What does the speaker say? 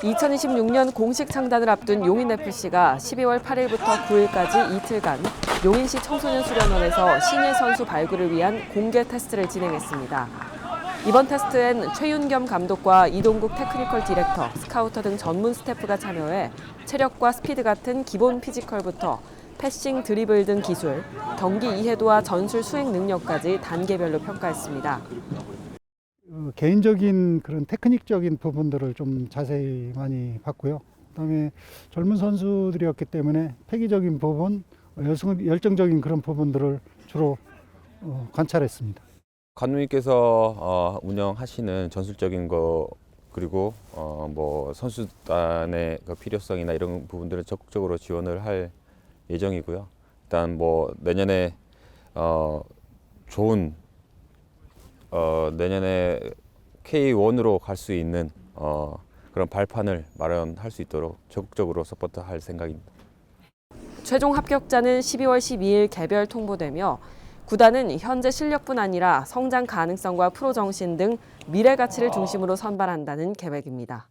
2026년 공식 창단을 앞둔 용인FC가 12월 8일부터 9일까지 이틀간 용인시 청소년 수련원에서 신예 선수 발굴을 위한 공개 테스트를 진행했습니다. 이번 테스트엔 최윤겸 감독과 이동국 테크니컬 디렉터, 스카우터 등 전문 스태프가 참여해 체력과 스피드 같은 기본 피지컬부터 패싱, 드리블 등 기술, 경기 이해도와 전술 수행 능력까지 단계별로 평가했습니다. 어, 개인적인 그런 테크닉적인 부분들을 좀 자세히 많이 봤고요. 그다음에 젊은 선수들이었기 때문에 폐기적인 부분, 열정적인 그런 부분들을 주로 어, 관찰했습니다. 감독님께서 어, 운영하시는 전술적인 거 그리고 어, 뭐 선수단의 그 필요성이나 이런 부분들을 적극적으로 지원을 할 예정이고요. 일단 뭐 내년에 어, 좋은 어, 내년에 K1으로 갈 수 있는 어, 그런 발판을 마련할 수 있도록 적극적으로 서포트할 생각입니다. 최종 합격자는 12월 12일 개별 통보되며 구단은 현재 실력뿐 아니라 성장 가능성과 프로 정신 등 미래 가치를 중심으로 선발한다는 계획입니다.